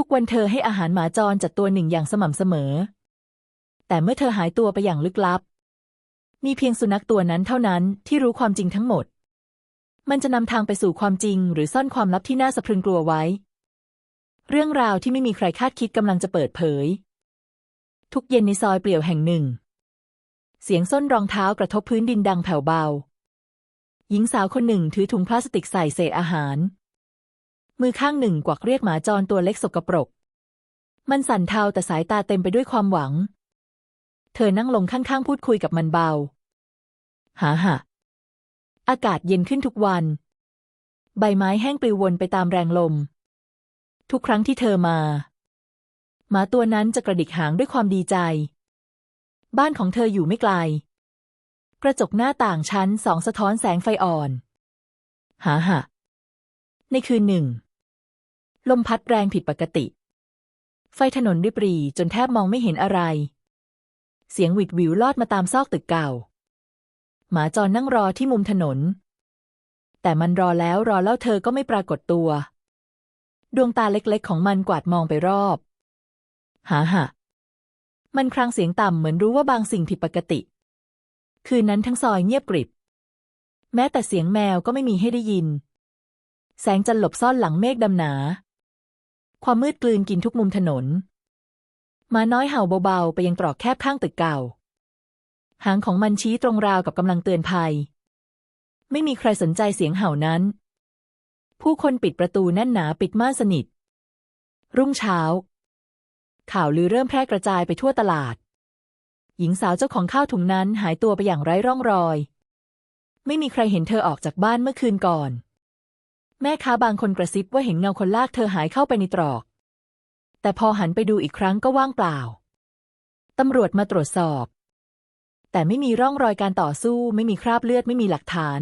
ทุกวันเธอให้อาหารหมาจรจัดตัวหนึ่งอย่างสม่ำเสมอ แต่เมื่อเธอหายตัวไปอย่างลึกลับ มีเพียงสุนัขตัวนั้นเท่านั้นที่รู้ความจริงทั้งหมด มันจะนำทางไปสู่ความจริงหรือซ่อนความลับที่น่าสะพรึงกลัวไว้ เรื่องราวที่ไม่มีใครคาดคิดกำลังจะเปิดเผย ทุกเย็นในซอยเปลี่ยวแห่งหนึ่ง เสียงส้นรองเท้ากระทบพื้นดินดังแผ่วเบา หญิงสาวคนหนึ่งถือถุงพลาสติกใส่เศษอาหาร มือข้างหนึ่งกวักเรียกหมาจรตัวเล็กสกปรก มันสั่นเทาแต่สายตาเต็มไปด้วยความหวัง เธอนั่งลงข้างๆพูดคุยกับมันเบา หาหะอากาศเย็นขึ้นทุกวัน ใบไม้แห้งปลิววนไปตามแรงลม ทุกครั้งที่เธอมาหมาตัวนั้นจะกระดิกหางด้วยความดีใจ บ้านของเธออยู่ไม่ไกล กระจกหน้าต่างชั้นสองสะท้อนแสงไฟอ่อน หาหะในคืนหนึ่ง ลมพัดแรงผิดปกติ ไฟถนนริบรีจนแทบมองไม่เห็นอะไร เสียงหวิดวิวลอดมาตามซอกตึกเก่า หมาจรนั่งรอที่มุมถนน แต่มันรอแล้วรอเล่าเธอก็ไม่ปรากฏตัว ดวงตาเล็กๆ ของมันกวาดมองไปรอบ หาหะมันครางเสียงต่ำเหมือนรู้ว่าบางสิ่งผิดปกติ คืนนั้นทั้งซอยเงียบกริบ แม้แต่เสียงแมวก็ไม่มีให้ได้ยิน แสงจันทร์หลบซ่อนหลังเมฆดำหนา ความมืดกลืนกินทุกมุมถนนหมาน้อยเห่าเบาๆ ไปยังตรอกแคบข้างตึกเก่า หางของมันชี้ตรงราวกับกำลังเตือนภัย ไม่มีใครสนใจเสียงเห่านั้น ผู้คนปิดประตูแน่นหนาปิดม่านสนิท รุ่งเช้า ข่าวลือเริ่มแพร่กระจายไปทั่วตลาด หญิงสาวเจ้าของข้าวถุงนั้นหายตัวไปอย่างไร้ร่องรอย ไม่มีใครเห็นเธอออกจากบ้านเมื่อคืนก่อน แม่ค้าบางคนกระซิบว่าเห็นเงาคนลากเธอหายเข้าไปในตรอก แต่พอหันไปดูอีกครั้งก็ว่างเปล่า ตำรวจมาตรวจสอบ แต่ไม่มีร่องรอยการต่อสู้ ไม่มีคราบเลือดไม่มีหลักฐาน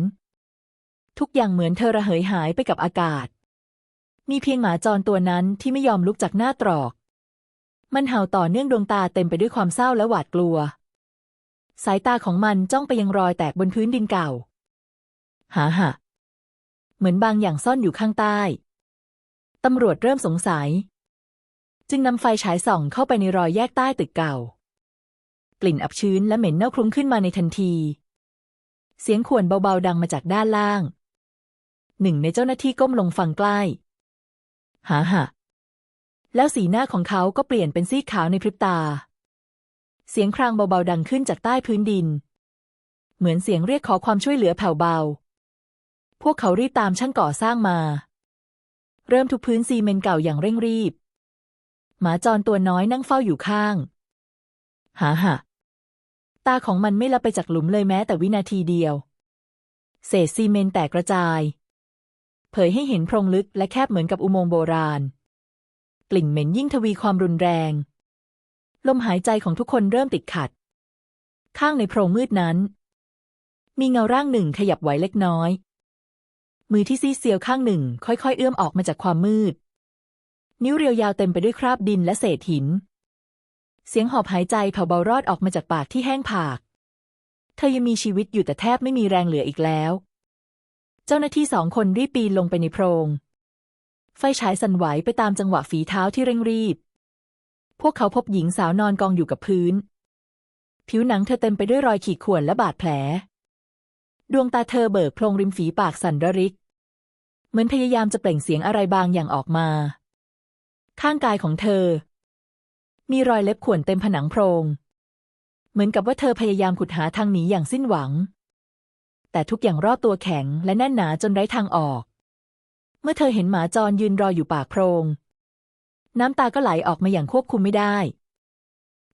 ทุกอย่างเหมือนเธอระเหยหายไปกับอากาศ มีเพียงหมาจรตัวนั้นที่ไม่ยอมลุกจากหน้าตรอก มันเห่าต่อเนื่องดวงตาเต็มไปด้วยความเศร้าและหวาดกลัว สายตาของมันจ้องไปยังรอยแตกบนพื้นดินเก่า หาหะ เหมือนบางอย่างซ่อนอยู่ข้างใต้ ตำรวจเริ่มสงสัย จึงนำไฟฉายส่องเข้าไปในรอยแยกใต้ตึกเก่า กลิ่นอับชื้นและเหม็นเน่าคลุ้งขึ้นมาในทันที เสียงข่วนเบาๆดังมาจากด้านล่าง หนึ่งในเจ้าหน้าที่ก้มลงฟังใกล้ หาหะแล้วสีหน้าของเขาก็เปลี่ยนเป็นซีดขาวในพริบตา เสียงครางเบาๆดังขึ้นจากใต้พื้นดิน เหมือนเสียงเรียกขอความช่วยเหลือแผ่วเบา พวกเขารีบตามช่างก่อสร้างมา เริ่มทุกพื้นซีเมนต์เก่าอย่างเร่งรีบ หมาจรตัวน้อยนั่งเฝ้าอยู่ข้าง หาหะตาของมันไม่ละไปจากหลุมเลยแม้แต่วินาทีเดียว เศษซีเมนต์แตกกระจาย เผยให้เห็นโพรงลึกและแคบเหมือนกับอุโมงค์โบราณ กลิ่นเหม็นยิ่งทวีความรุนแรง ลมหายใจของทุกคนเริ่มติดขัด ข้างในโพรงมืดนั้น มีเงาร่างหนึ่งขยับไหวเล็กน้อย มือที่ซีเซียวข้างหนึ่ง ค่อยๆ เอื้อมออกมาจากความมืด นิ้วเรียวยาวเต็มไปด้วยคราบดินและเศษหิน เสียงหอบหายใจเผาเบารอดออกมาจากปากที่แห้งผาก เธอยังมีชีวิตอยู่แต่แทบไม่มีแรงเหลืออีกแล้ว เจ้าหน้าที่สองคนรีบปีนลงไปในโพรง ไฟฉายสั่นไหวไปตามจังหวะฝีเท้าที่เร่งรีบ พวกเขาพบหญิงสาวนอนกองอยู่กับพื้น ผิวหนังเธอเต็มไปด้วยรอยขีดข่วนและบาดแผล ดวงตาเธอเบิกโพรงริมฝีปากสั่นระริก เหมือนพยายามจะเปล่งเสียงอะไรบางอย่างออกมา ข้างกายของเธอ มีรอยเล็บข่วนเต็มผนังโพรง เหมือนกับว่าเธอพยายามขุดหาทางหนีอย่างสิ้นหวัง แต่ทุกอย่างรอบตัวแข็งและแน่นหนาจนไร้ทางออก เมื่อเธอเห็นหมาจรยืนรออยู่ปากโพรง น้ำตาก็ไหลออกมาอย่างควบคุมไม่ได้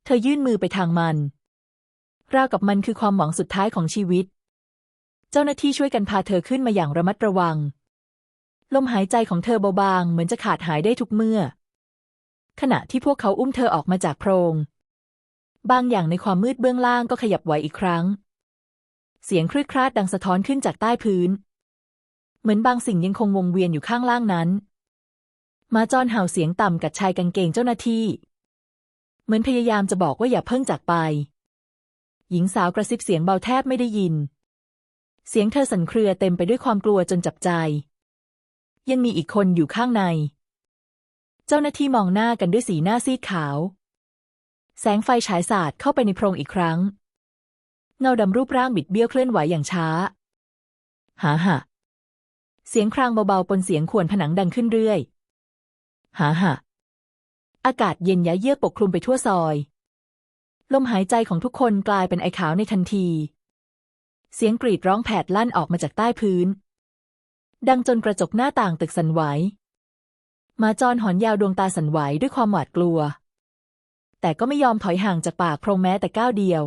เธอยื่นมือไปทางมันราวกับมันคือความหวังสุดท้ายของชีวิต เจ้าหน้าที่ช่วยกันพาเธอขึ้นมาอย่างระมัดระวัง ลมหายใจของเธอเบาบางเหมือนจะขาดหายได้ทุกเมื่อ ขณะที่พวกเขาอุ้มเธอออกมาจากโพรง บางอย่างในความมืดเบื้องล่างก็ขยับไหวอีกครั้ง เสียงครืดคราดดังสะท้อนขึ้นจากใต้พื้น เหมือนบางสิ่งยังคงวงเวียนอยู่ข้างล่างนั้น มาจอนเห่าเสียงต่ำกัดชายกางเกงเจ้าหน้าที่ เหมือนพยายามจะบอกว่าอย่าเพิ่งจากไป หญิงสาวกระซิบเสียงเบาแทบไม่ได้ยิน เสียงเธอสั่นเครือเต็มไปด้วยความกลัวจนจับใจ ยังมีอีกคนอยู่ข้างใน เจ้าหน้าที่มองหน้ากันด้วยสีหน้าซีดขาว แสงไฟฉายสาดเข้าไปในโพรงอีกครั้ง เงาดำรูปร่างบิดเบี้ยวเคลื่อนไหวอย่างช้า หาหะเสียงครางเบาๆปนเสียงข่วนผนังดังขึ้นเรื่อย หาหะอากาศเย็นยะเยือกปกคลุมไปทั่วซอย ลมหายใจของทุกคนกลายเป็นไอขาวในทันที เสียงกรีดร้องแผดลั่นออกมาจากใต้พื้น ดังจนกระจกหน้าต่างตึกสั่นไหวมาจรหอนยาวดวงตาสั่นไหวด้วยความหวาดกลัว แต่ก็ไม่ยอมถอยห่างจากปากโพรงแม้แต่ก้าวเดียว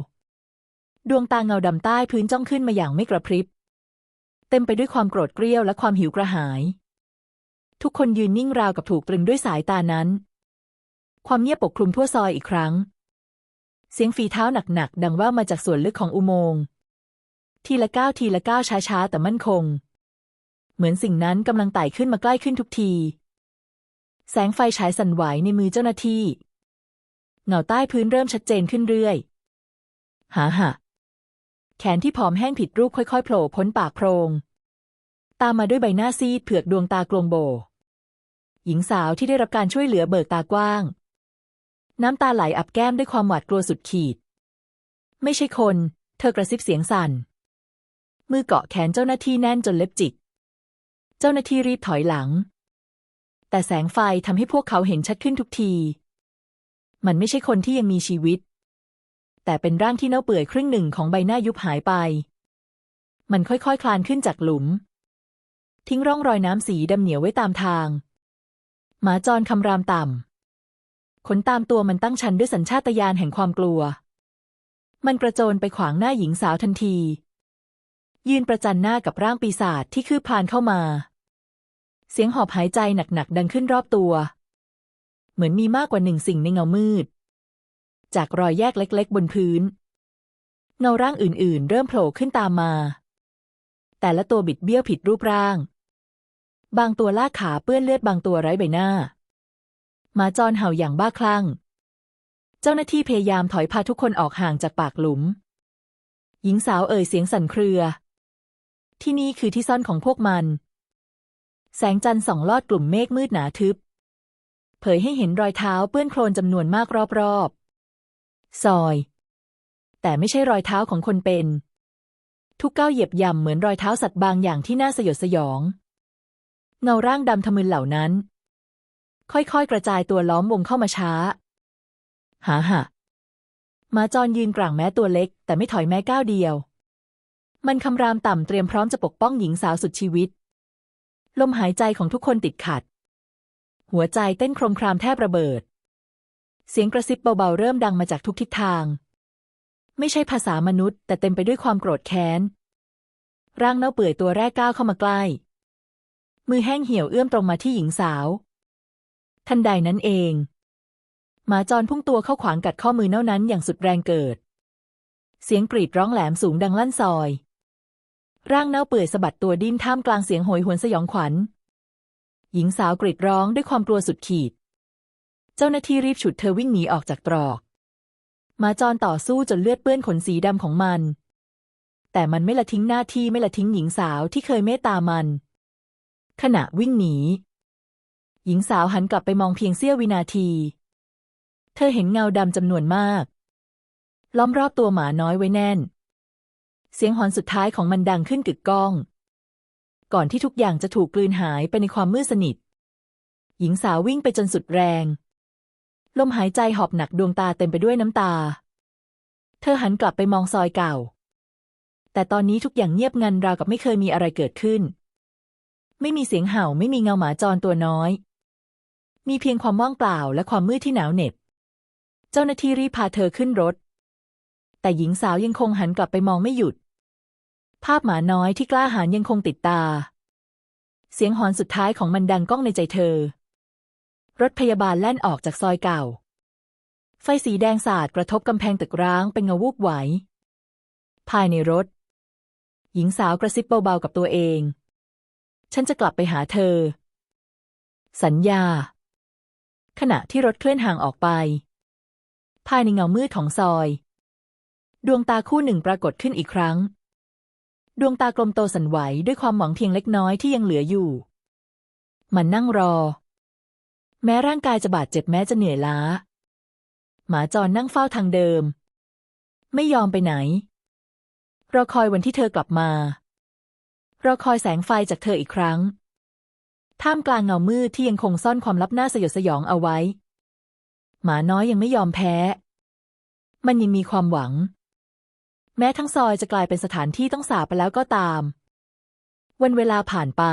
ดวงตาเงาดำใต้พื้นจ้องขึ้นมาอย่างไม่กระพริบ เต็มไปด้วยความโกรธเกรี้ยวและความหิวกระหาย ทุกคนยืนนิ่งราวกับถูกตรึงด้วยสายตานั้น ความเงียบปกคลุมทั่วซอยอีกครั้ง เสียงฝีเท้าหนักๆดังว่ามาจากส่วนลึกของอุโมงค์ ทีละก้าวทีละก้าวช้าๆ แต่มั่นคง เหมือนสิ่งนั้นกำลังไต่ขึ้นมาใกล้ขึ้นทุกที แสงไฟฉายสั่นไหวในมือเจ้าหน้าที่ เงาใต้พื้นเริ่มชัดเจนขึ้นเรื่อย หาหะแขนที่ผอมแห้งผิดรูปค่อยๆโผล่พ้นปากโพรง ตามมาด้วยใบหน้าซีดเผือกดวงตากลวงโบ หญิงสาวที่ได้รับการช่วยเหลือเบิกตากว้าง น้ำตาไหลอับแก้มด้วยความหวาดกลัวสุดขีด ไม่ใช่คน เธอกระซิบเสียงสั่น มือเกาะแขนเจ้าหน้าที่แน่นจนเล็บจิก เจ้าหน้าที่รีบถอยหลัง แต่แสงไฟทำให้พวกเขาเห็นชัดขึ้นทุกที มันไม่ใช่คนที่ยังมีชีวิต แต่เป็นร่างที่เน่าเปื่อยครึ่งหนึ่งของใบหน้ายุบหายไป มันค่อยๆคคลานขึ้นจากหลุม ทิ้งร่องรอยน้ำสีดำเหนียวไว้ตามทาง หมาจรคำรามต่ำขนตามตัวมันตั้งชันด้วยสัญชาตญาณแห่งความกลัว มันกระโจนไปขวางหน้าหญิงสาวทันที ยืนประจันหน้ากับร่างปีศาจที่คืบพลานเข้ามา เสียงหอบหายใจหนักๆดังขึ้นรอบตัว เหมือนมีมากกว่าหนึ่งสิ่งในเงามืด จากรอยแยกเล็กๆ บนพื้น เงาร่างอื่นๆ เริ่มโผล่ขึ้นตามมา แต่ละตัวบิดเบี้ยวผิดรูปร่าง บางตัวลากขาเปื้อนเลือดบางตัวไร้ใบหน้าหมาจรเห่าอย่างบ้าคลั่ง เจ้าหน้าที่พยายามถอยพาทุกคนออกห่างจากปากหลุม หญิงสาวเอ่ยเสียงสั่นเครือ ที่นี่คือที่ซ่อนของพวกมัน แสงจันทร์ส่องลอดกลุ่มเมฆมืดหนาทึบ เผยให้เห็นรอยเท้าเปื้อนโคลนจำนวนมากรอบๆ ซอย แต่ไม่ใช่รอยเท้าของคนเป็น ทุกก้าวเหยียบย่ำเหมือนรอยเท้าสัตว์บางอย่างที่น่าสยดสยอง เงาร่างดำทะมึนเหล่านั้น ค่อยๆ กระจายตัวล้อมวงเข้ามาช้า หาหะมาจรยืนกลางแม้ตัวเล็ก แต่ไม่ถอยแม้ก้าวเดียว มันคำรามต่ำเตรียมพร้อมจะปกป้องหญิงสาวสุดชีวิต ลมหายใจของทุกคนติดขัด หัวใจเต้นโครมครามแทบระเบิด เสียงกระซิบเบาๆเริ่มดังมาจากทุกทิศทาง ไม่ใช่ภาษามนุษย์ แต่เต็มไปด้วยความโกรธแค้น ร่างเน่าเปื่อยตัวแรกก้าวเข้ามาใกล้ มือแห้งเหี่ยวเอื้อมตรงมาที่หญิงสาว ทันใดนั้นเอง หมาจรพุ่งตัวเข้าขวางกัดข้อมือเน่านั้นอย่างสุดแรงเกิด เสียงกรีดร้องแหลมสูงดังลั่นซอย ร่างเน่าเปื่อยสะบัดตัวดิ้นท่ามกลางเสียงโหยหวนสยองขวัญ หญิงสาวกรีดร้องด้วยความกลัวสุดขีด เจ้าหน้าที่รีบฉุดเธอวิ่งหนีออกจากตรอกมาจรต่อสู้จนเลือดเปื้อนขนสีดำของมัน แต่มันไม่ละทิ้งหน้าที่ไม่ละทิ้งหญิงสาวที่เคยเมตตามัน ขณะวิ่งหนี หญิงสาวหันกลับไปมองเพียงเสี้ยววินาที เธอเห็นเงาดำจำนวนมาก ล้อมรอบตัวหมาน้อยไว้แน่น เสียงหอนสุดท้ายของมันดังขึ้นกึกก้อง ก่อนที่ทุกอย่างจะถูกกลืนหายไปในความมืดสนิท หญิงสาววิ่งไปจนสุดแรง ลมหายใจหอบหนักดวงตาเต็มไปด้วยน้ำตา เธอหันกลับไปมองซอยเก่า แต่ตอนนี้ทุกอย่างเงียบงันราวกับไม่เคยมีอะไรเกิดขึ้น ไม่มีเสียงเห่าไม่มีเงาหมาจรตัวน้อย มีเพียงความว่างเปล่าและความมืดที่หนาวเหน็บ เจ้าหน้าที่รีบพาเธอขึ้นรถแต่หญิงสาวยังคงหันกลับไปมองไม่หยุด ภาพหมาน้อยที่กล้าหาญยังคงติดตา เสียงหอนสุดท้ายของมันดังก้องในใจเธอ รถพยาบาลแล่นออกจากซอยเก่า ไฟสีแดงสาดกระทบกำแพงตึกร้างเป็นเงาวูบไหว ภายในรถ หญิงสาวกระซิบเบาๆกับตัวเอง ฉันจะกลับไปหาเธอ สัญญา ขณะที่รถเคลื่อนห่างออกไป ภายในเงามืดของซอย ดวงตาคู่หนึ่งปรากฏขึ้นอีกครั้ง ดวงตากลมโตสันไหวด้วยความหวังเพียงเล็กน้อยที่ยังเหลืออยู่ มันนั่งรอ แม้ร่างกายจะบาดเจ็บแม้จะเหนื่อยล้า หมาจรนั่งเฝ้าทางเดิม ไม่ยอมไปไหน รอคอยวันที่เธอกลับมา รอคอยแสงไฟจากเธออีกครั้ง ท่ามกลางเงามืดที่ยังคงซ่อนความลับหน้าสยดสยองเอาไว้ หมาน้อยยังไม่ยอมแพ้ มันยังมีความหวัง แม้ทั้งซอยจะกลายเป็นสถานที่ต้องสาปไปแล้วก็ตาม วันเวลาผ่านไป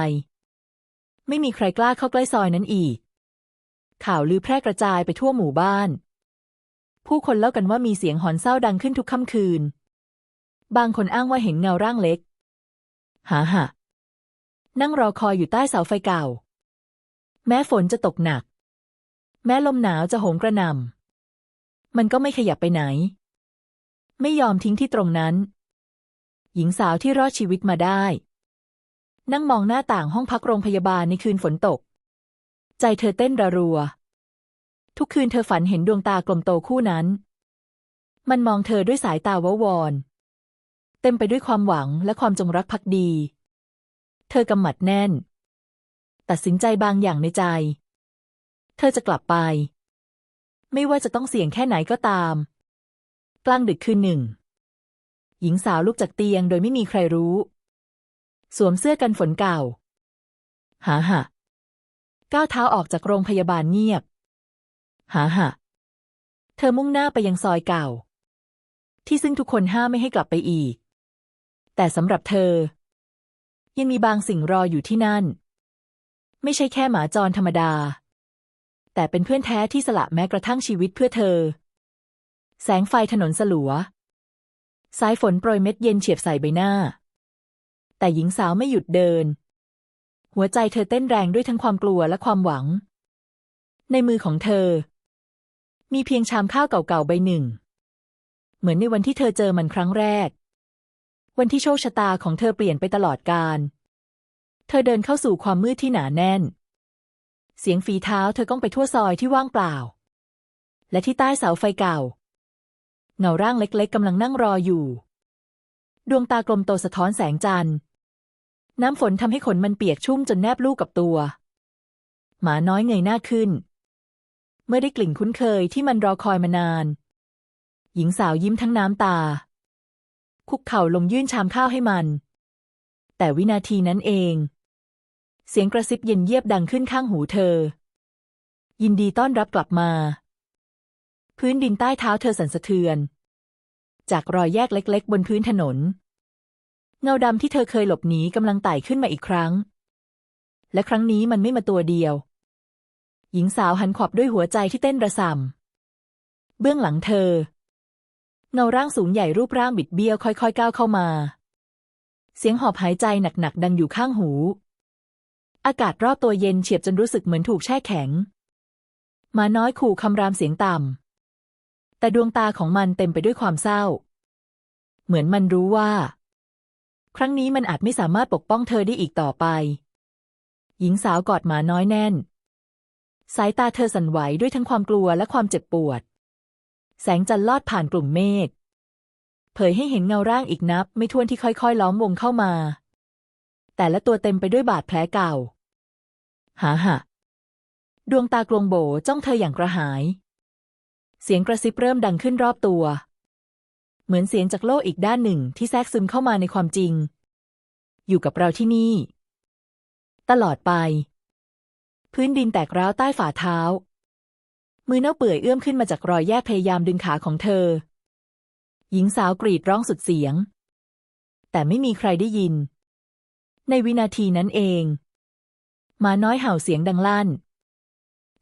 ไม่มีใครกล้าเข้าใกล้ซอยนั้นอีก ข่าวลือแพร่กระจายไปทั่วหมู่บ้าน ผู้คนเล่ากันว่ามีเสียงหอนเศร้าดังขึ้นทุกค่ำคืน บางคนอ้างว่าเห็นเงาร่างเล็ก หาหะนั่งรอคอยอยู่ใต้เสาไฟเก่า แม้ฝนจะตกหนัก แม้ลมหนาวจะโหมกระหน่ำมันก็ไม่ขยับไปไหน ไม่ยอมทิ้งที่ตรงนั้น หญิงสาวที่รอดชีวิตมาได้ นั่งมองหน้าต่างห้องพักโรงพยาบาลในคืนฝนตก ใจเธอเต้นระรัว ทุกคืนเธอฝันเห็นดวงตากลมโตคู่นั้น มันมองเธอด้วยสายตาวาวอน เต็มไปด้วยความหวังและความจงรักภักดี เธอกำหมัดแน่น ตัดสินใจบางอย่างในใจ เธอจะกลับไป ไม่ว่าจะต้องเสี่ยงแค่ไหนก็ตาม กลางดึกคืนหนึ่ง หญิงสาวลุกจากเตียงโดยไม่มีใครรู้ สวมเสื้อกันฝนเก่า หาหะก้าวเท้าออกจากโรงพยาบาลเงียบ หาหะเธอมุ่งหน้าไปยังซอยเก่า ที่ซึ่งทุกคนห้ามไม่ให้กลับไปอีก แต่สำหรับเธอ ยังมีบางสิ่งรออยู่ที่นั่น ไม่ใช่แค่หมาจรธรรมดา แต่เป็นเพื่อนแท้ที่สละแม้กระทั่งชีวิตเพื่อเธอ แสงไฟถนนสลัว สายฝนโปรยเม็ดเย็นเฉียบใส่ใบหน้า แต่หญิงสาวไม่หยุดเดิน หัวใจเธอเต้นแรงด้วยทั้งความกลัวและความหวัง ในมือของเธอ มีเพียงชามข้าวเก่าๆใบหนึ่ง เหมือนในวันที่เธอเจอมันครั้งแรก วันที่โชคชะตาของเธอเปลี่ยนไปตลอดกาลเธอเดินเข้าสู่ความมืดที่หนาแน่น เสียงฝีเท้าเธอก้องไปทั่วซอยที่ว่างเปล่า และที่ใต้เสาไฟเก่า เงาร่างเล็กๆกำลังนั่งรออยู่ ดวงตากลมโตสะท้อนแสงจันทร์ น้ำฝนทำให้ขนมันเปียกชุ่มจนแนบลูกกับตัว หมาน้อยเงยหน้าขึ้น เมื่อได้กลิ่นคุ้นเคยที่มันรอคอยมานาน หญิงสาวยิ้มทั้งน้ำตา คุกเข่าลงยื่นชามข้าวให้มัน แต่วินาทีนั้นเอง เสียงกระซิบเย็นเยียบดังขึ้นข้างหูเธอ ยินดีต้อนรับกลับมา พื้นดินใต้เท้าเธอสั่นสะเทือน จากรอยแยกเล็ก ๆ บนพื้นถนน เงาดำที่เธอเคยหลบหนีกำลังไต่ขึ้นมาอีกครั้ง และครั้งนี้มันไม่มาตัวเดียว หญิงสาวหันขวับด้วยหัวใจที่เต้นระส่ำเบื้องหลังเธอ เงาร่างสูงใหญ่รูปร่างบิดเบี้ยวค่อยๆก้าวเข้ามา เสียงหอบหายใจหนักๆดังอยู่ข้างหู อากาศรอบตัวเย็นเฉียบจนรู้สึกเหมือนถูกแช่แข็งมาน้อยขู่คำรามเสียงต่ำ แต่ดวงตาของมันเต็มไปด้วยความเศร้า เหมือนมันรู้ว่า ครั้งนี้มันอาจไม่สามารถปกป้องเธอได้อีกต่อไป หญิงสาวกอดหมาน้อยแน่น สายตาเธอสั่นไหวด้วยทั้งความกลัวและความเจ็บปวด แสงจันทร์ลอดผ่านกลุ่มเมฆเผยให้เห็นเงาร่างอีกนับ ไม่ถ้วนที่ค่อยๆ ล้อมวงเข้ามา แต่ละตัวเต็มไปด้วยบาดแผลเก่า หาหะ ดวงตากลวงโบจ้องเธออย่างกระหาย เสียงกระซิบเริ่มดังขึ้นรอบตัว เหมือนเสียงจากโลกอีกด้านหนึ่งที่แทรกซึมเข้ามาในความจริง อยู่กับเราที่นี่ ตลอดไป พื้นดินแตกร้าวใต้ฝ่าเท้า มือเน่าเปื่อยเอื้อมขึ้นมาจากรอยแยกพยายามดึงขาของเธอ หญิงสาวกรีดร้องสุดเสียง แต่ไม่มีใครได้ยิน ในวินาทีนั้นเองหมาน้อยเห่าเสียงดังลั่น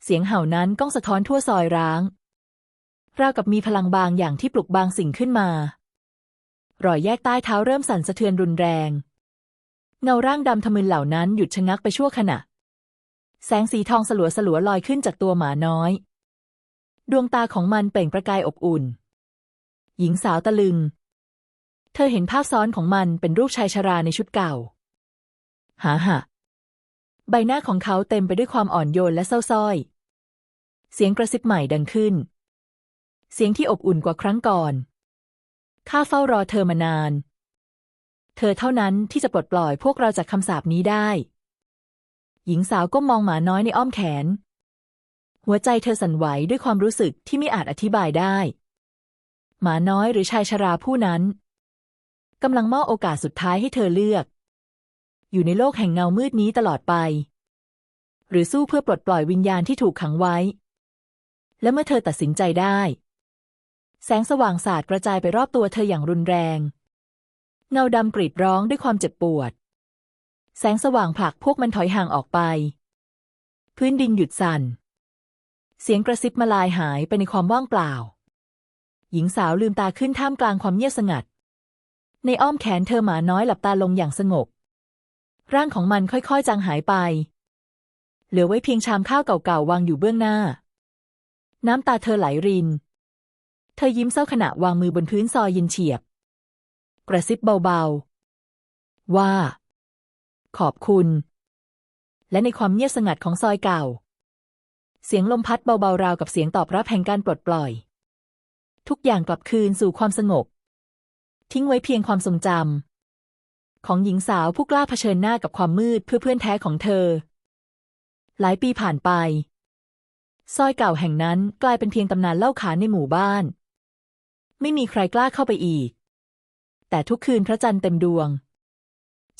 เสียงเห่านั้นก้องสะท้อนทั่วซอยร้าง ราวกับมีพลังบางอย่างที่ปลุกบางสิ่งขึ้นมา รอยแยกใต้เท้าเริ่มสั่นสะเทือนรุนแรง เงาร่างดำทะมึนเหล่านั้นหยุดชะงักไปชั่วขณะ แสงสีทองสลัวสลัวลอยขึ้นจากตัวหมาน้อย ดวงตาของมันเปล่งประกายอบอุ่น หญิงสาวตะลึง เธอเห็นภาพซ้อนของมันเป็นรูปชายชราในชุดเก่า หาหะใบหน้าของเขาเต็มไปด้วยความอ่อนโยนและเศร้าส้อย เสียงกระซิบใหม่ดังขึ้น เสียงที่อบอุ่นกว่าครั้งก่อน ข้าเฝ้ารอเธอมานาน เธอเท่านั้นที่จะปลดปล่อยพวกเราจากคำสาปนี้ได้ หญิงสาวก้มมองหมาน้อยในอ้อมแขน หัวใจเธอสั่นไหวด้วยความรู้สึกที่ไม่อาจอธิบายได้ หมาน้อยหรือชายชราผู้นั้นกำลังมอบโอกาสสุดท้ายให้เธอเลือก อยู่ในโลกแห่งเงามืดนี้ตลอดไป หรือสู้เพื่อปลดปล่อยวิญญาณที่ถูกขังไว้ และเมื่อเธอตัดสินใจได้ แสงสว่างสาดกระจายไปรอบตัวเธออย่างรุนแรง เงาดำกรีดร้องด้วยความเจ็บปวด แสงสว่างผลักพวกมันถอยห่างออกไป พื้นดินหยุดสั่น เสียงกระซิบมาลายหายไปในความว่างเปล่า หญิงสาวลืมตาขึ้นท่ามกลางความเงียบสงัด ในอ้อมแขนเธอหมาน้อยหลับตาลงอย่างสงบ ร่างของมันค่อยๆจางหายไป เหลือไว้เพียงชามข้าวเก่าๆวางอยู่เบื้องหน้า น้ำตาเธอไหลริน ธอยิ้มเศร้าขณะวางมือบนพื้นซอยเย็นเฉียบ กระซิบเบาๆ ว่า ขอบคุณ และในความเงียบสงัดของซอยเก่า เสียงลมพัดเบาๆ ราวกับเสียงตอบรับแห่งการปลดปล่อย ทุกอย่างกลับคืนสู่ความสงบ ทิ้งไว้เพียงความทรงจำของหญิงสาวผู้กล้าเผชิญหน้ากับความมืดเพื่อเพื่อนแท้ของเธอ หลายปีผ่านไป ซอยเก่าแห่งนั้นกลายเป็นเพียงตำนานเล่าขานในหมู่บ้าน ไม่มีใครกล้าเข้าไปอีก แต่ทุกคืนพระจันทร์เต็มดวง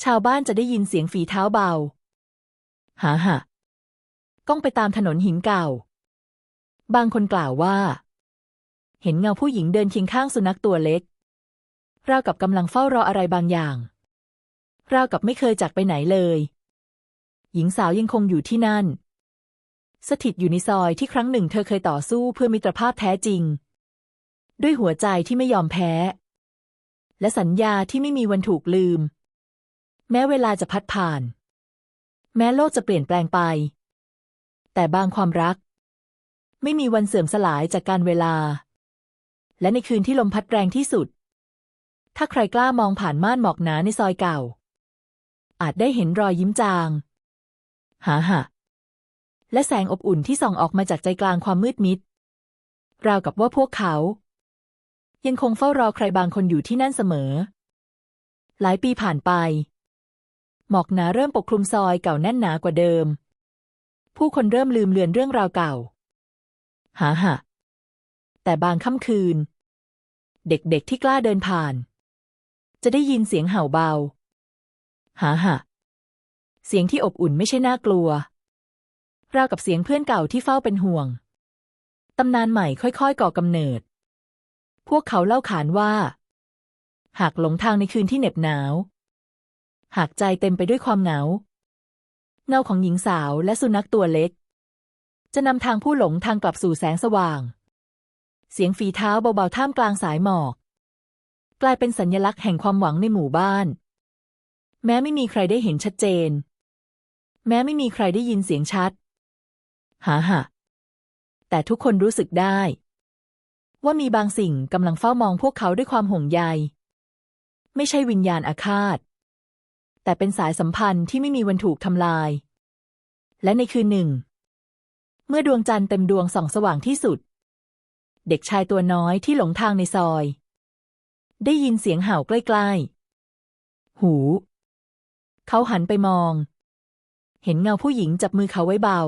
ชาวบ้านจะได้ยินเสียงฝีเท้าเบา หาหะก้องไปตามถนนหินเก่า บางคนกล่าวว่า เห็นเงาผู้หญิงเดินเคียงข้างสุนัขตัวเล็ก ราวกับกำลังเฝ้ารออะไรบางอย่าง ราวกับไม่เคยจากไปไหนเลย หญิงสาวยังคงอยู่ที่นั่น สถิตอยู่ในซอยที่ครั้งหนึ่งเธอเคยต่อสู้เพื่อมิตรภาพแท้จริง ด้วยหัวใจที่ไม่ยอมแพ้ และสัญญาที่ไม่มีวันถูกลืม แม้เวลาจะพัดผ่าน แม้โลกจะเปลี่ยนแปลงไป แต่บางความรัก ไม่มีวันเสื่อมสลายจากการเวลา และในคืนที่ลมพัดแรงที่สุด ถ้าใครกล้ามองผ่านม่านหมอกหนาในซอยเก่า อาจได้เห็นรอยยิ้มจาง หาหะและแสงอบอุ่นที่ส่องออกมาจากใจกลางความมืดมิด ราวกับว่าพวกเขา ยังคงเฝ้ารอใครบางคนอยู่ที่นั่นเสมอ หลายปีผ่านไป หมอกหนาเริ่มปกคลุมซอยเก่าแน่นหนากว่าเดิม ผู้คนเริ่มลืมเลือนเรื่องราวเก่า หาหะแต่บางค่ำคืน เด็กๆที่กล้าเดินผ่าน จะได้ยินเสียงเห่าเบา หาหะเสียงที่อบอุ่นไม่ใช่น่ากลัวราวกับเสียงเพื่อนเก่าที่เฝ้าเป็นห่วง ตำนานใหม่ค่อยๆ ก่อกำเนิด พวกเขาเล่าขานว่า หากหลงทางในคืนที่เหน็บหนาว หากใจเต็มไปด้วยความเหงา เงาของหญิงสาวและสุนัขตัวเล็ก จะนำทางผู้หลงทางกลับสู่แสงสว่าง เสียงฝีเท้าเบาๆท่ามกลางสายหมอก กลายเป็นสัญลักษณ์แห่งความหวังในหมู่บ้าน แม้ไม่มีใครได้เห็นชัดเจน แม้ไม่มีใครได้ยินเสียงชัดหาหะแต่ทุกคนรู้สึกได้ ว่ามีบางสิ่งกำลังเฝ้ามองพวกเขาด้วยความห่วงใย ไม่ใช่วิญญาณอาฆาต แต่เป็นสายสัมพันธ์ที่ไม่มีวันถูกทำลาย และในคืนหนึ่ง เมื่อดวงจันทร์เต็มดวงส่องสว่างที่สุด เด็กชายตัวน้อยที่หลงทางในซอย ได้ยินเสียงเห่าใกล้ๆ หู เขาหันไปมอง เห็นเงาผู้หญิงจับมือเขาไว้เบา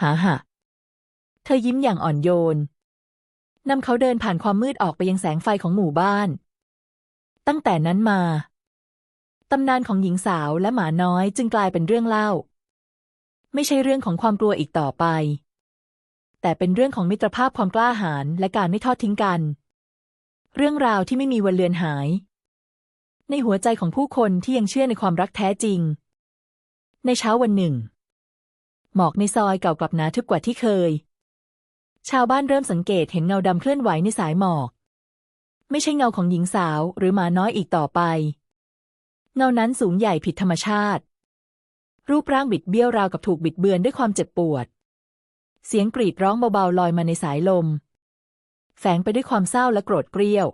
หาหะเธอยิ้มอย่างอ่อนโยน นำเขาเดินผ่านความมืดออกไปยังแสงไฟของหมู่บ้าน ตั้งแต่นั้นมา ตำนานของหญิงสาวและหมาน้อยจึงกลายเป็นเรื่องเล่า ไม่ใช่เรื่องของความกลัวอีกต่อไป แต่เป็นเรื่องของมิตรภาพความกล้าหาญและการไม่ทอดทิ้งกัน เรื่องราวที่ไม่มีวันเลือนหาย ในหัวใจของผู้คนที่ยังเชื่อในความรักแท้จริง ในเช้าวันหนึ่ง หมอกในซอยเก่ากลับหนาทึบกว่าที่เคย ชาวบ้านเริ่มสังเกตเห็นเงาดำเคลื่อนไหวในสายหมอก ไม่ใช่เงาของหญิงสาวหรือหมาน้อยอีกต่อไป เงานั้นสูงใหญ่ผิดธรรมชาติ รูปร่างบิดเบี้ยวราวกับถูกบิดเบือนด้วยความเจ็บปวด เสียงกรีดร้องเบาๆลอยมาในสายลม แฝงไปด้วยความเศร้าและโกรธเกรี้ยว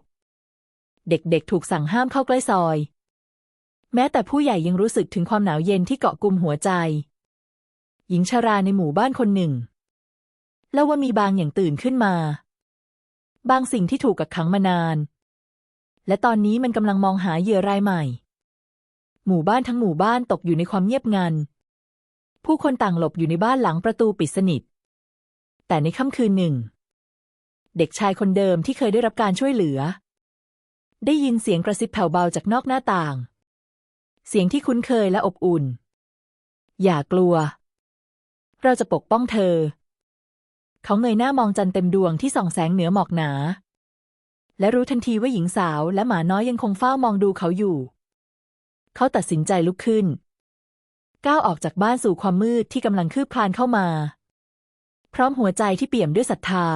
เด็กๆถูกสั่งห้ามเข้าใกล้ซอย แม้แต่ผู้ใหญ่ยังรู้สึกถึงความหนาวเย็นที่เกาะกลุมหัวใจ หญิงชราในหมู่บ้านคนหนึ่ง เล่าว่ามีบางอย่างตื่นขึ้นมา บางสิ่งที่ถูกกักขังมานาน และตอนนี้มันกำลังมองหาเหยื่อรายใหม่ หมู่บ้านทั้งหมู่บ้านตกอยู่ในความเงียบงัน ผู้คนต่างหลบอยู่ในบ้านหลังประตูปิดสนิท แต่ในค่ำคืนหนึ่ง เด็กชายคนเดิมที่เคยได้รับการช่วยเหลือ ได้ยินเสียงกระซิบแผ่วเบาจากนอกหน้าต่าง เสียงที่คุ้นเคยและอบอุ่น อย่ากลัว เราจะปกป้องเธอ เขาเงยหน้ามองจันเต็มดวงที่ส่องแสงเหนือหมอกหนา และรู้ทันทีว่าหญิงสาวและหมาน้อยยังคงเฝ้ามองดูเขาอยู่ เขาตัดสินใจลุกขึ้น ก้าวออกจากบ้านสู่ความมืดที่กำลังคืบคลานเข้ามา พร้อมหัวใจที่เปี่ยมด้วยศรัทธา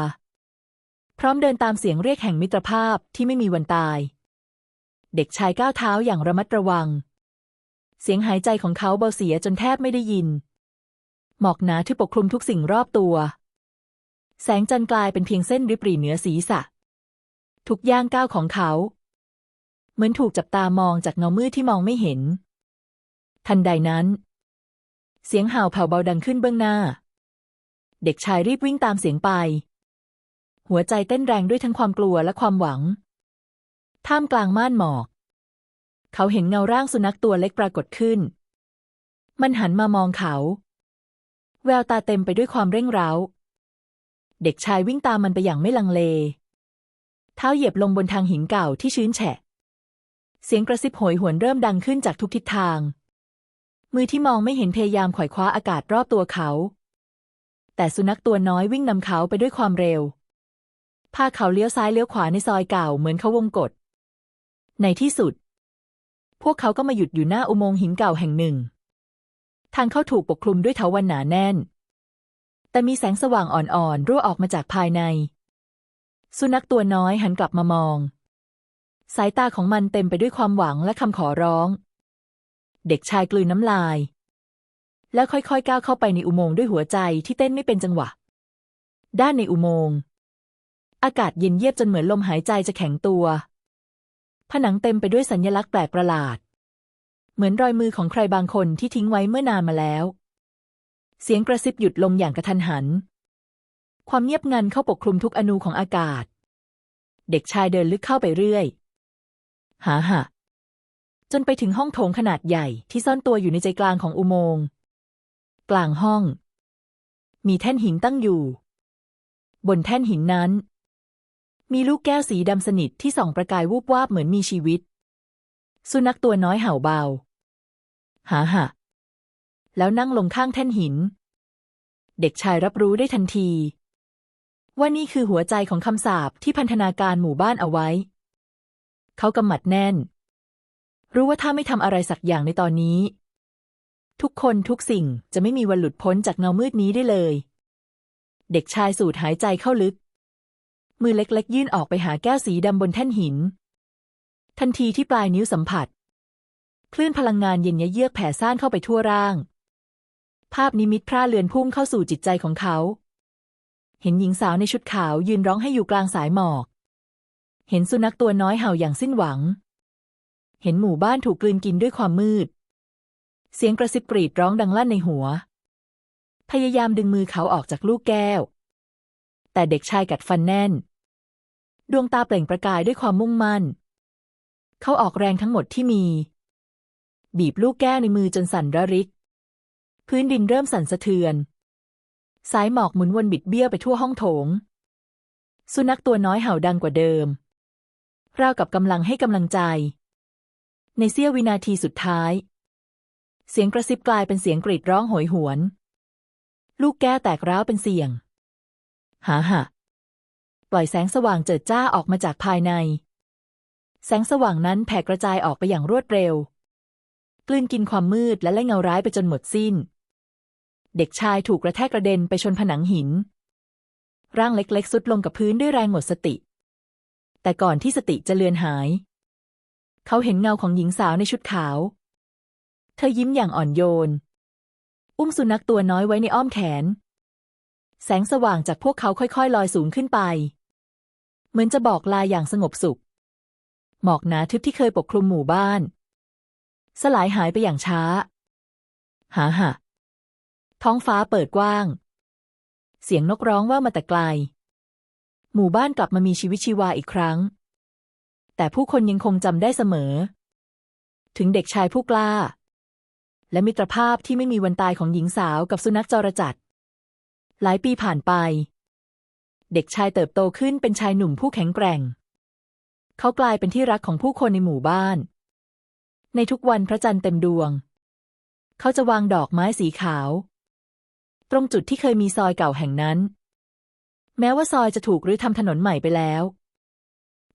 พร้อมเดินตามเสียงเรียกแห่งมิตรภาพที่ไม่มีวันตาย เด็กชายก้าวเท้าอย่างระมัดระวัง เสียงหายใจของเขาเบาเสียจนแทบไม่ได้ยินหมอกหนาที่ปกคลุมทุกสิ่งรอบตัว แสงจันทร์กลายเป็นเพียงเส้นริบหรี่เหนือศีรษะ ทุกย่างก้าวของเขา เหมือนถูกจับตามองจากเงามืดที่มองไม่เห็น ทันใดนั้น เสียงห่าวเผาเบาดังขึ้นเบื้องหน้า เด็กชายรีบวิ่งตามเสียงไป หัวใจเต้นแรงด้วยทั้งความกลัวและความหวัง ท่ามกลางม่านหมอก เขาเห็นเงาร่างสุนัขตัวเล็กปรากฏขึ้น มันหันมามองเขา แววตาเต็มไปด้วยความเร่งเร้า เด็กชายวิ่งตามมันไปอย่างไม่ลังเล เท้าเหยียบลงบนทางหินเก่าที่ชื้นแฉะ เสียงกระซิบโหยหวนเริ่มดังขึ้นจากทุกทิศทาง มือที่มองไม่เห็นพยายามไขว่คว้าอากาศรอบตัวเขา แต่สุนัขตัวน้อยวิ่งนำเขาไปด้วยความเร็ว พาเขาเลี้ยวซ้ายเลี้ยวขวาในซอยเก่าเหมือนเขาวงกฏในที่สุด พวกเขาก็มาหยุดอยู่หน้าอุโมงค์หินเก่าแห่งหนึ่ง ทางเข้าถูกปกคลุมด้วยเถาวัลย์หนาแน่น แต่มีแสงสว่างอ่อนๆรั่วออกมาจากภายใน สุนัขตัวน้อยหันกลับมามอง สายตาของมันเต็มไปด้วยความหวังและคำขอร้อง เด็กชายกลืนน้ำลาย แล้วค่อยๆก้าวเข้าไปในอุโมงค์ด้วยหัวใจที่เต้นไม่เป็นจังหวะ ด้านในอุโมงค์อากาศเย็นเยียบจนเหมือนลมหายใจจะแข็งตัว ผนังเต็มไปด้วยสัญลักษณ์แปลกประหลาด เหมือนรอยมือของใครบางคนที่ทิ้งไว้เมื่อนานมาแล้ว เสียงกระซิบหยุดลงอย่างกระทันหัน ความเงียบงันเข้าปกคลุมทุกอนูของอากาศ เด็กชายเดินลึกเข้าไปเรื่อย หาหะจนไปถึงห้องโถงขนาดใหญ่ที่ซ่อนตัวอยู่ในใจกลางของอุโมงค์กลางห้อง มีแท่นหินตั้งอยู่ บนแท่นหินนั้น มีลูกแก้วสีดำสนิทที่ส่องประกายวูบวาบเหมือนมีชีวิต สุนัขตัวน้อยเห่าเบา หาหะ แล้วนั่งลงข้างแท่นหิน เด็กชายรับรู้ได้ทันที ว่านี่คือหัวใจของคำสาปที่พันธนาการหมู่บ้านเอาไว้ เขากำหมัดแน่น รู้ว่าถ้าไม่ทำอะไรสักอย่างในตอนนี้ ทุกคนทุกสิ่งจะไม่มีวันหลุดพ้นจากเงามืดนี้ได้เลย เด็กชายสูดหายใจเข้าลึก มือเล็กๆ ยื่นออกไปหาแก้วสีดำบนแท่นหิน ทันทีที่ปลายนิ้วสัมผัสคลื่นพลังงานเย็นยะเยือกแผ่ซ่านเข้าไปทั่วร่าง ภาพนิมิตพร่าเลือนพุ่งเข้าสู่จิตใจของเขา เห็นหญิงสาวในชุดขาวยืนร้องให้อยู่กลางสายหมอก เห็นสุนัขตัวน้อยเห่าอย่างสิ้นหวัง เห็นหมู่บ้านถูกกลืนกินด้วยความมืด เสียงกระซิบกรีดร้องดังลั่นในหัว พยายามดึงมือเขาออกจากลูกแก้ว แต่เด็กชายกัดฟันแน่น ดวงตาเปล่งประกายด้วยความมุ่งมั่น เขาออกแรงทั้งหมดที่มี บีบลูกแก้วในมือจนสั่นระริก พื้นดินเริ่มสั่นสะเทือน สายหมอกหมุนวนบิดเบี้ยวไปทั่วห้องโถง สุนัขตัวน้อยเห่าดังกว่าเดิม ราวกับกำลังให้กำลังใจ ในเสี้ยววินาทีสุดท้าย เสียงกระซิบกลายเป็นเสียงกรีดร้องโหยหวน ลูกแก้แตกร้าวเป็นเสียง หาหะปล่อยแสงสว่างเจิดจ้าออกมาจากภายใน แสงสว่างนั้นแผ่กระจายออกไปอย่างรวดเร็ว กลืนกินความมืดและไล่เงาร้ายไปจนหมดสิ้น เด็กชายถูกกระแทกกระเด็นไปชนผนังหิน ร่างเล็กๆสุดลงกับพื้นด้วยแรงหมดสติ แต่ก่อนที่สติจะเลือนหาย เขาเห็นเงาของหญิงสาวในชุดขาว เธอยิ้มอย่างอ่อนโยน อุ้มสุนัขตัวน้อยไว้ในอ้อมแขน แสงสว่างจากพวกเขาค่อยๆ ลอยสูงขึ้นไป เหมือนจะบอกลาอย่างสงบสุข หมอกหนาทึบที่เคยปกคลุมหมู่บ้าน สลายหายไปอย่างช้า หาหะ ท้องฟ้าเปิดกว้าง เสียงนกร้องว่ามาแต่ไกล หมู่บ้านกลับมามีชีวิตชีวาอีกครั้ง แต่ผู้คนยังคงจำได้เสมอ ถึงเด็กชายผู้กล้า และมิตรภาพที่ไม่มีวันตายของหญิงสาวกับสุนัขจรจัด หลายปีผ่านไป เด็กชายเติบโตขึ้นเป็นชายหนุ่มผู้แข็งแกร่ง เขากลายเป็นที่รักของผู้คนในหมู่บ้าน ในทุกวันพระจันทร์เต็มดวง เขาจะวางดอกไม้สีขาว ตรงจุดที่เคยมีซอยเก่าแห่งนั้น แม้ว่าซอยจะถูกรื้อทำถนนใหม่ไปแล้ว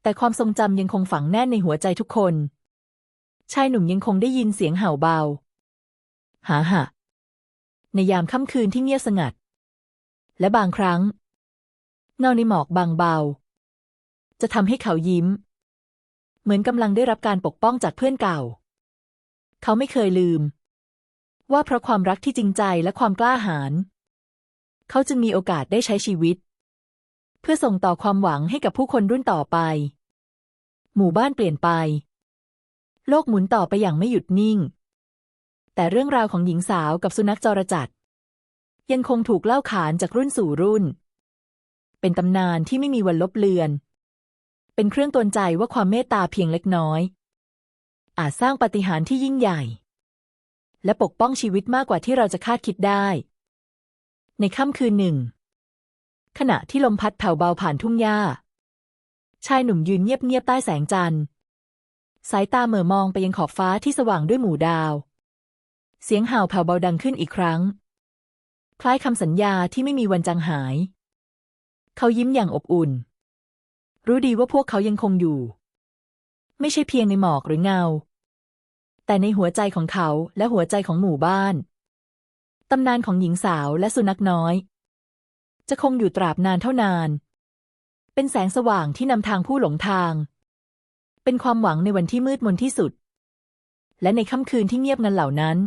แต่ความทรงจำยังคงฝังแน่นในหัวใจทุกคน ชายหนุ่มยังคงได้ยินเสียงเห่าเบาหาหะในยามค่ำคืนที่เงียบสงัด และบางครั้ง เงาในหมอกบางเบา จะทำให้เขายิ้ม เหมือนกำลังได้รับการปกป้องจากเพื่อนเก่า เขาไม่เคยลืม ว่าเพราะความรักที่จริงใจและความกล้าหาญเขาจึงมีโอกาสได้ใช้ชีวิต เพื่อส่งต่อความหวังให้กับผู้คนรุ่นต่อไป หมู่บ้านเปลี่ยนไป โลกหมุนต่อไปอย่างไม่หยุดนิ่ง แต่เรื่องราวของหญิงสาวกับสุนัขจรจัด ยังคงถูกเล่าขานจากรุ่นสู่รุ่น เป็นตำนานที่ไม่มีวันลบเลือน เป็นเครื่องตือนใจว่าความเมตตาเพียงเล็กน้อย อาจสร้างปาฏิหาริย์ที่ยิ่งใหญ่ และปกป้องชีวิตมากกว่าที่เราจะคาดคิดได้ ในค่ำคืนหนึ่ง ขณะที่ลมพัดแผ่วเบาผ่านทุ่งหญ้า ชายหนุ่มยืนเงียบๆใต้แสงจันทร์ สายตาเหม่อมองไปยังขอบฟ้าที่สว่างด้วยหมู่ดาว เสียงห่าวแผ่วเบาดังขึ้นอีกครั้ง คล้ายคำสัญญาที่ไม่มีวันจางหาย เขายิ้มอย่างอบอุ่น รู้ดีว่าพวกเขายังคงอยู่ ไม่ใช่เพียงในหมอกหรือเงา แต่ในหัวใจของเขาและหัวใจของหมู่บ้าน ตำนานของหญิงสาวและสุนัขน้อย จะคงอยู่ตราบนานเท่านาน เป็นแสงสว่างที่นำทางผู้หลงทาง เป็นความหวังในวันที่มืดมนที่สุด และในค่ำคืนที่เงียบงันเหล่านั้น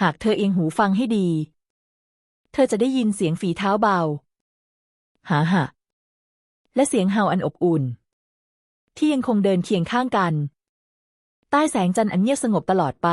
หากเธอเอียงหูฟังให้ดี เธอจะได้ยินเสียงฝีเท้าเบา หาหะและเสียงเห่าอันอบอุ่น ที่ยังคงเดินเคียงข้างกัน ใต้แสงจันทร์อันเงียบสงบตลอดไป